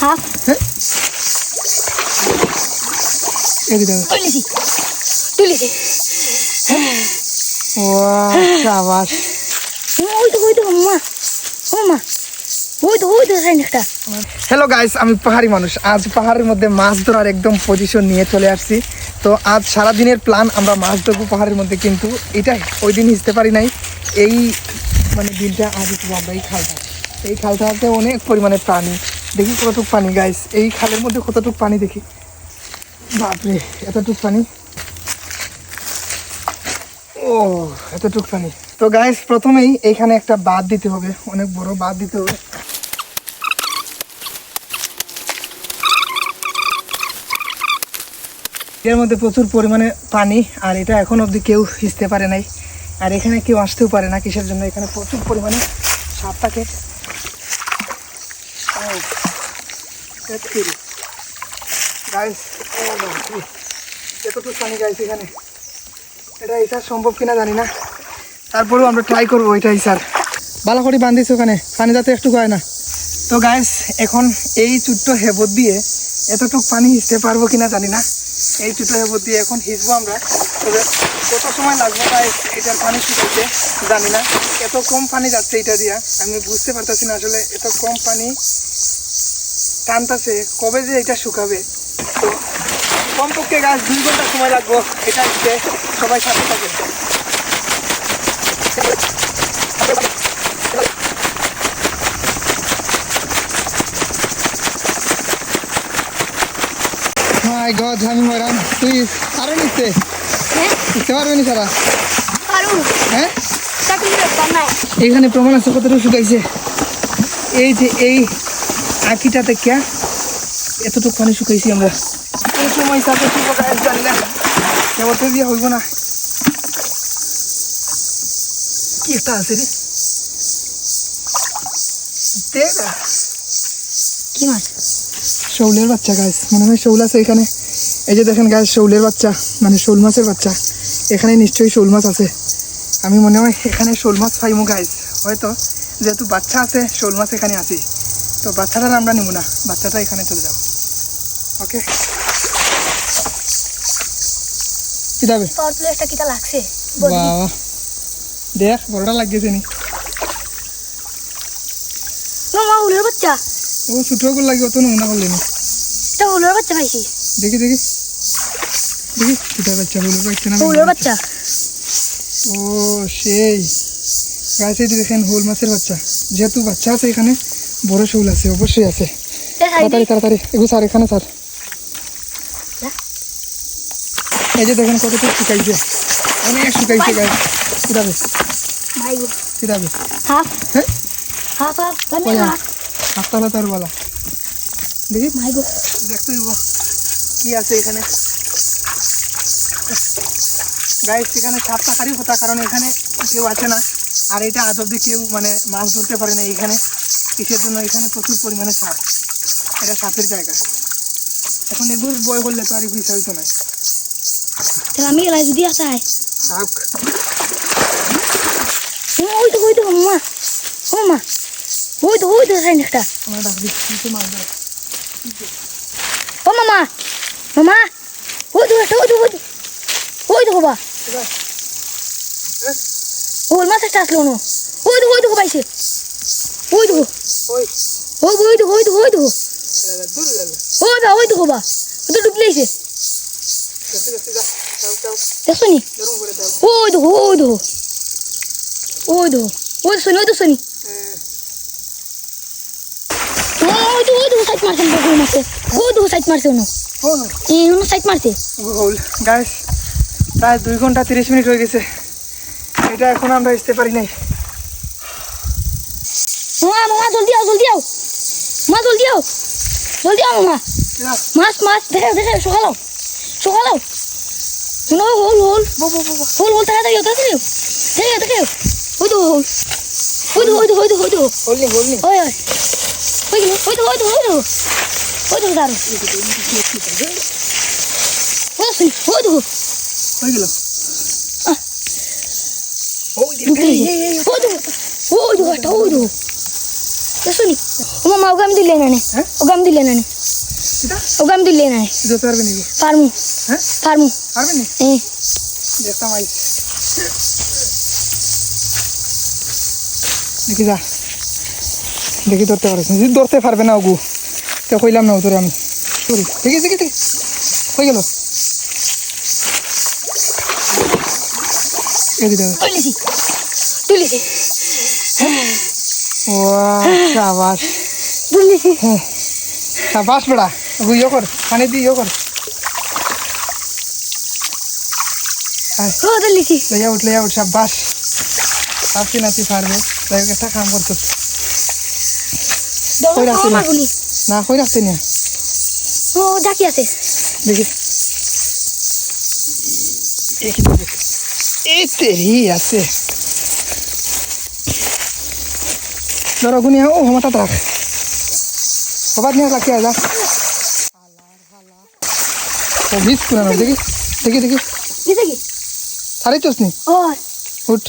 হ্যাঁ? এই তুলেছি তুলেছি ওই তো ওই তো মা। ও মা। হ্যালো গাইস আমি পাহাড়ি মানুষ। আজ পাহাড়ের মধ্যে মাছ ধরার একদম পজিশন নিয়ে চলে আসছি। তো আজ সারাদিনের প্ল্যান আমরা মাছ ধরবো পাহাড়ের মধ্যে কিন্তু এটাই ওই দিন হিসতে পারি নাই। এই মানে দিনটা আজ একটু আমরা এই খালটা। এই খালটাতে অনেক পরিমাণে পানি দেখি কতটুক পানি গাইস এই খালের মধ্যে কতটুক পানি দেখি। বাপরে, এতটুক পানি? ও, এতটুক পানি। তো গাইস প্রথমেই এখানে একটা বাদ দিতে হবে। অনেক বড় বাদ দিতে হবে। এর মধ্যে প্রচুর পরিমাণে পানি, আর এটা এখন অবধি কেউ হিসতে পারে নাই। আর এখানে কেউ আসতেও পারে না কিসের জন্য? এখানে প্রচুর পরিমাণে সাপ থাকে। এতটুকু পানি গাইস এখানে। এটা এটা সম্ভব কিনা জানি না। তারপরেও আমরা ট্রাই করব এটাই স্যার ভালো করে বান্ধিস ওখানে। পানি যাতে একটু হয় না। তো গাইস এখন এই ছোট্ট হেবত দিয়ে এতটুকু পানি হিসতে পারব কিনা জানি না। এই ছোট হেবত দিয়ে এখন হিসবো আমরা। তবে কত সময় লাগবে গাইস এটার পানি শুকাইতে জানি না। এত কম পানি যাচ্ছে এটা দিয়া, আমি বুঝতে পারতেছি না আসলে এত কম পানি টানতেছে, কবে যে এটা শুকাবে। তো কমপক্ষে গাছ দুই ঘণ্টা সময় লাগবো, এটা হচ্ছে সবাই সাথে থাকে আমি মরাম তুই আরও নিতে পারবে নি সারা হ্যাঁ? এখানে প্রমাণ আছে কতটুকু শুকাইছে এই যে এই আঁকিটাতে কে এতটুকু পানি শুকাইছি আমরা। এই সময় সাথে কি কথা জানি না। কেবল দিয়ে হইব না। কি একটা আছে রে? দেখ। কি মাছ? শৌলের বাচ্চা গাছ মনে হয় শৌল আছে এখানে। এই যে দেখেন গাছ শৌলের বাচ্চা মানে শোল মাছের বাচ্চা। এখানে নিশ্চয়ই শোল মাছ আছে। আমি মনে হয় এখানে শোল মাছ পাইমু গাইস হয়তো যেহেতু বাচ্চা আছে শোল মাছ এখানে আছে। তো বাচ্চাটা আমরা নিব না। বাচ্চাটা এখানে চলে যাব ওকে কি যাবে লাগছে? বাবা। দেখ বড়টা লাগিয়েছে নি। বাচ্চা। ও ছোটগুলো লাগে অত নমুনা করলে নি। এটা বাচ্চা পাইছি দেখি দেখি। দেখি কিটা বাচ্চা বাচ্চা না বাচ্চা? ও সেই। গাছে দেখেন হোল মাছের বাচ্চা। যেহেতু বাচ্চা আছে এখানে বড় শৌল আছে অবশ্যই আছে। তাড়াতাড়ি তাড়াতাড়ি এগো স্যার এখানে স্যার এই যে দেখেন কতটুকু শুকাইছে। অনেক শুকাইছে গাছ কিতাবে ভাই কিতাবে হাফ। হ্যাঁ? Half half? হাততলা তার বলা। দেখি ভাই গো দেখতে কি আছে এখানে? গাইস এখানে সাপ থাকারই কথা কারণ এখানে কেউ আছে না। আর এটা আজ অব্দি কেউ মানে মাছ ধরতে পারে না এখানে। কিসের জন্য? এখানে প্রচুর পরিমাণে সাপ। এটা সাপের জায়গা। এখন এগুলো বয় করলে তো আর এগুলো হইতো না আমি গেলাই যদি আসায় সাপ ওই তো ওই তো মা ও মা ওই তো ওই তো সাইনটা আমার ডাক দিচ্ছি মাছ ধরে ও মামা মামা ওই তো একটা ওই তো ওই তো ওই তো বাবা ওই মাছটা আসলো না ওই তো ওই তো পাইছে। ওই তো ওই ওই তো ওই তো ওই তো ওই বা ওই তো বাবা ও তো যাও দেখছ নি? ওই তো ওই তো ওই তো ওই তো শোনি ওই তো শোনি ওই তো সাইড মারছে। মারছে ওই সাইড মারছে ও। এই ওনো সাইড মারছে? হোল গাইস প্রায় দুই ঘণ্টা তিরিশ মিনিট হয়ে গেছে। এটা এখন আমরা আসতে পারি নাই। মামা মামা জলদি আও জলদি আও। মা জলদি আও। জলদি আও মামা মাছ মাছ দেখে দেখে সকালাও সকালাও শোনো হোল হোল। হোল হোল তাড়াতাড়ি তাড়াতাড়ি দেখে দেখে ওই তো হোল ওই তো ওই তো ওই তো ওই তো হোল নি হোল নি। ওই ওই ওই তো ওই তো ওই তো ওই তো ওই তো দাঁড়ো ওই তো ওই তো হয়ে গেল ঢুকলি ওই তো ওই তো একটা ওই তো শুনি দেখি ধরতে পারিস না। যদি ধরতে পারবে না ওগু তো কইলাম না তোরে আমি। দেখি দেখি দেখি হয়ে গেল। হ্যাঁ। বেড়া। ইয়ে কর। পানি দিয়ে ইয়ে কর। লইয়া উঠ লইয়া উঠ শাবাশ ভাবছি না তুই পারবে। তাই একটা কাম করতো। কই রাখছি না? না কই রাখতে নিয়ে ও জাকি আছে। দেখি। দেখি দেখি এই তেরি আছে। ধরো গুনিয়া ও মাথা রাখ সবার নিয়ে রাখি আজা ও বিষ কুনানো দেখি দেখি দেখি। সারি চোস নি? ও উঠ।